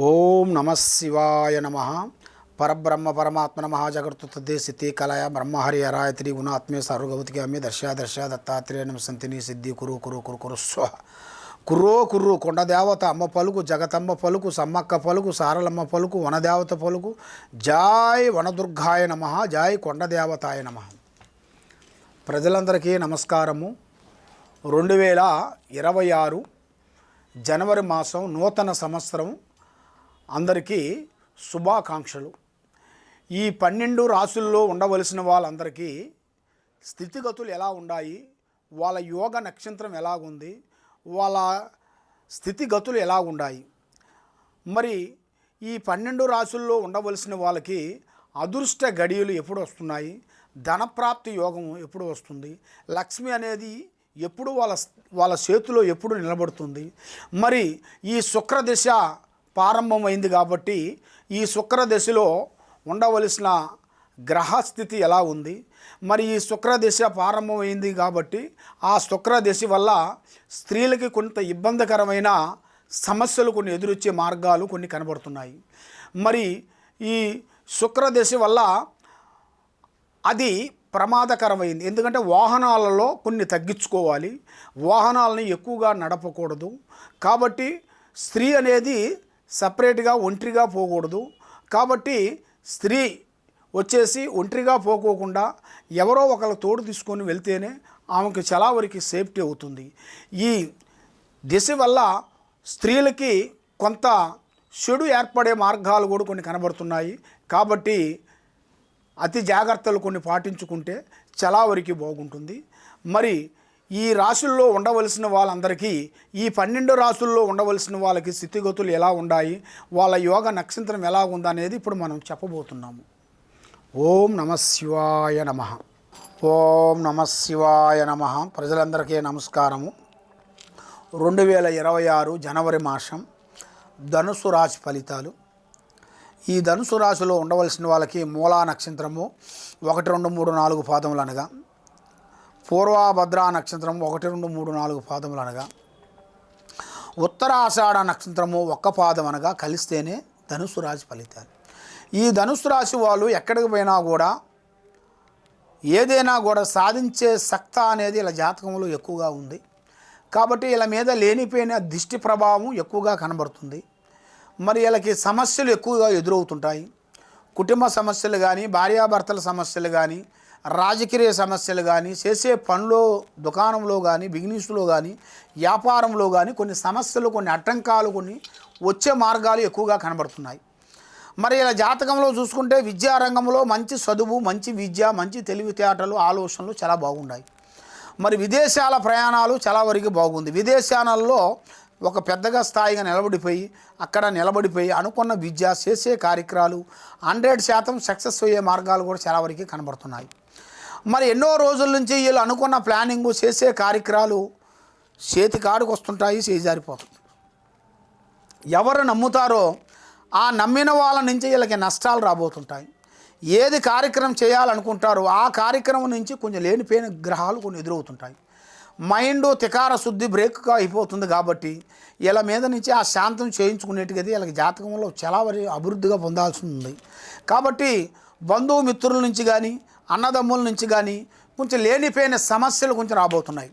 ఓం నమ శివాయ నమ. పరబ్రహ్మ పరమాత్మ నమ. జగత్తుతే కలయ బ్రహ్మహరి హరాయత్రి గుణాత్మే సర్వగవతికి అమ్మే దర్శ దర్శ దత్తాత్రేయ నమసంతిని సిద్ధి కురు కురు కురు కురు. స్వ. కుర్రో కుర్రు కొండదేవత అమ్మ పలుకు జగతమ్మ పలుకు సమ్మక్క పలుకు సారలమ్మ పలుకు వనదేవత పలుకు. జాయ్ వనదుర్గాయ నమ జాయ్ కొండదేవతాయ నమ. ప్రజలందరికీ నమస్కారము. రెండు వేల ఇరవై ఆరు జనవరి మాసం నూతన సంవత్సరం అందరికీ శుభాకాంక్షలు. ఈ పన్నెండు రాసుల్లో ఉండవలసిన వాళ్ళందరికీ స్థితిగతులు ఎలా ఉన్నాయి వాళ్ళ యోగ నక్షత్రం ఎలాగుంది వాళ్ళ స్థితిగతులు ఎలా ఉన్నాయి మరి ఈ పన్నెండు రాసుల్లో ఉండవలసిన వాళ్ళకి అదృష్ట గడియలు ఎప్పుడు వస్తున్నాయి? ధనప్రాప్తి యోగం ఎప్పుడు వస్తుంది? లక్ష్మి అనేది ఎప్పుడు వాళ్ళ వాళ్ళ చేతిలో ఎప్పుడు నిలబడుతుంది? మరి ఈ శుక్ర దిశ ప్రారంభమైంది కాబట్టి ఈ శుక్రదశలో ఉండవలసిన గ్రహస్థితి ఎలా ఉంది? మరి ఈ శుక్రదశ ప్రారంభమైంది కాబట్టి ఆ శుక్రదశ వల్ల స్త్రీలకి కొంత ఇబ్బందికరమైన సమస్యలు కొన్ని ఎదురొచ్చే మార్గాలు కొన్ని కనబడుతున్నాయి. మరి ఈ శుక్రదశ వల్ల అది ప్రమాదకరమైంది. ఎందుకంటే వాహనాలలో కొన్ని తగ్గించుకోవాలి. వాహనాలని ఎక్కువగా నడపకూడదు. కాబట్టి స్త్రీ అనేది సపరేట్గా ఒంటరిగా పోకూడదు. కాబట్టి స్త్రీ వచ్చేసి ఒంటరిగా పోకోకుండా ఎవరో ఒకరు తోడు తీసుకొని వెళ్తేనే ఆమెకు చాలా వరకు సేఫ్టీ అవుతుంది. ఈ దిశ వల్ల స్త్రీలకి కొంత చెడు ఏర్పడే మార్గాలు కూడా కొన్ని కనబడుతున్నాయి. కాబట్టి అతి జాగ్రత్తలు కొన్ని పాటించుకుంటే చాలా వరకు బాగుంటుంది. మరి ఈ రాశుల్లో ఉండవలసిన వాళ్ళందరికీ ఈ పన్నెండు రాశుల్లో ఉండవలసిన వాళ్ళకి స్థితిగతులు ఎలా ఉన్నాయి వాళ్ళ యోగ నక్షత్రం ఎలా ఉందనేది ఇప్పుడు మనం చెప్పబోతున్నాము. ఓం నమ శివాయ నమ. ఓం నమ శివాయ నమ. ప్రజలందరికీ నమస్కారము. రెండు వేల ఇరవై ఆరు జనవరి మాసం ధనుసు రాశి ఫలితాలు. ఈ ధనుసు రాశిలో ఉండవలసిన వాళ్ళకి మూలా నక్షత్రము ఒకటి రెండు మూడు నాలుగు పాదములు అనగా పూర్వభద్ర నక్షత్రం ఒకటి రెండు మూడు నాలుగు పాదములు అనగా ఉత్తరాషాఢ నక్షత్రము ఒక్క పాదం అనగా కలిస్తేనే ధనుసు రాశి ఫలితాలు. ఈ ధనుసు రాశి వాళ్ళు ఎక్కడికి పోయినా కూడా ఏదైనా కూడా సాధించే సక్త అనేది ఇలా జాతకంలో ఎక్కువగా ఉంది. కాబట్టి ఇలా మీద లేనిపోయిన దిష్టి ప్రభావం ఎక్కువగా కనబడుతుంది. మరి వీళ్ళకి సమస్యలు ఎక్కువగా ఎదురవుతుంటాయి. కుటుంబ సమస్యలు కానీ భార్యాభర్తల సమస్యలు కానీ రాజకీయ సమస్యలు కానీ చేసే పనిలో దుకాణంలో కానీ బిజినెస్లో కానీ వ్యాపారంలో కానీ కొన్ని సమస్యలు కొన్ని అడ్డంకాలు కొన్ని వచ్చే మార్గాలు ఎక్కువగా కనబడుతున్నాయి. మరి ఇలా జాతకంలో చూసుకుంటే విద్యారంగంలో మంచి చదువు మంచి విద్య మంచి తెలివితేటలు ఆలోచనలు చాలా బాగున్నాయి. మరి విదేశాల ప్రయాణాలు చాలా వరకు బాగుంది. విదేశాలలో ఒక పెద్దగా స్థాయిగా నిలబడిపోయి అక్కడ నిలబడిపోయి అనుకున్న విద్య చేసే కార్యక్రమాలు హండ్రెడ్ శాతం సక్సెస్ అయ్యే మార్గాలు కూడా చాలా వరకు కనబడుతున్నాయి. మరి ఎన్నో రోజుల నుంచి వీళ్ళు అనుకున్న ప్లానింగు చేసే కార్యక్రమాలు చేతి కాడుకు వస్తుంటాయి చేజారిపోతుంది ఎవరు నమ్ముతారో ఆ నమ్మిన వాళ్ళ నుంచి వీళ్ళకి నష్టాలు రాబోతుంటాయి. ఏది కార్యక్రమం చేయాలనుకుంటారో ఆ కార్యక్రమం నుంచి కొంచెం లేనిపోయిన గ్రహాలు కొన్ని ఎదురవుతుంటాయి. మైండ్ తికార శుద్ధి బ్రేక్గా అయిపోతుంది కాబట్టి వీళ్ళ మీద నుంచి ఆ శాంతం చేయించుకునేట్టుగా వీళ్ళకి జాతకంలో చాలా వరకు అభివృద్ధిగా పొందాల్సి ఉంది. కాబట్టి బంధువు మిత్రుల నుంచి కానీ అన్నదమ్ముల నుంచి కానీ కొంచెం లేనిపోయిన సమస్యలు కొంచెం రాబోతున్నాయి.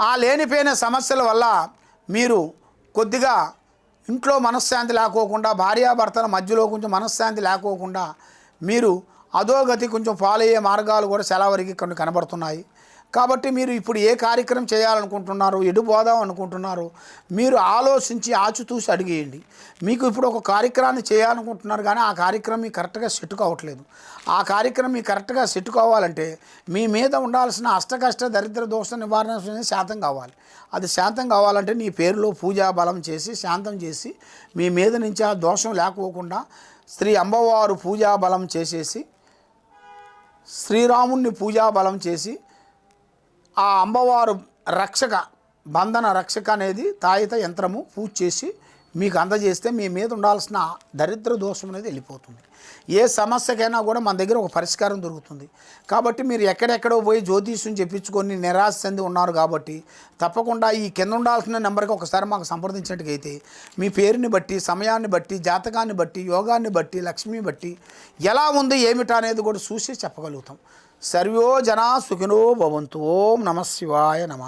ఆ లేనిపోయిన సమస్యల వల్ల మీరు కొద్దిగా ఇంట్లో మనశ్శాంతి లేకోకుండా భార్యాభర్తల మధ్యలో కొంచెం మనశ్శాంతి లేకోకుండా మీరు అధోగతి కొంచెం ఫాలో అయ్యే మార్గాలు కూడా చాలా వరకు కొన్ని కనబడుతున్నాయి. కాబట్టి మీరు ఇప్పుడు ఏ కార్యక్రమం చేయాలనుకుంటున్నారు ఎటు పోదాం అనుకుంటున్నారు మీరు ఆలోచించి ఆచితూసి అడిగేయండి. మీకు ఇప్పుడు ఒక కార్యక్రమాన్ని చేయాలనుకుంటున్నారు కానీ ఆ కార్యక్రమం మీకు కరెక్ట్గా సెట్ కావట్లేదు. ఆ కార్యక్రమం మీకు కరెక్ట్గా సెట్ కావాలంటే మీ మీద ఉండాల్సిన అష్టకష్ట దరిద్ర దోష నివారణ అనేది శాంతం కావాలి. అది శాంతం కావాలంటే నీ పేరులో పూజా బలం చేసి శాంతం చేసి మీ మీద నుంచి ఆ దోషం లేకపోకుండా శ్రీ అమ్మవారు పూజా బలం చేసేసి శ్రీరాముణ్ణి పూజా బలం చేసి ఆ అమ్మవారు రక్షక బంధన రక్షక అనేది తాయిత యంత్రము పూజ చేసి మీకు అందజేస్తే మీ మీద ఉండాల్సిన దరిద్ర దోషం అనేది వెళ్ళిపోతుంది. ఏ సమస్యకైనా కూడా మన దగ్గర ఒక పరిష్కారం దొరుకుతుంది. కాబట్టి మీరు ఎక్కడెక్కడో పోయి జ్యోతిష్యం చెప్పించుకొని నిరాశ చెంది ఉన్నారు కాబట్టి తప్పకుండా ఈ కింద ఉండాల్సిన నెంబర్కి ఒకసారి మాకు సంప్రదించినట్టుగైతే మీ పేరుని బట్టి సమయాన్ని బట్టి జాతకాన్ని బట్టి యోగాన్ని బట్టి లక్ష్మిని బట్టి ఎలా ఉంది ఏమిటా అనేది కూడా చూసి చెప్పగలుగుతాం. సర్వో జనా సుఖినో భవంతు. ఓం నమ శివాయ నమ.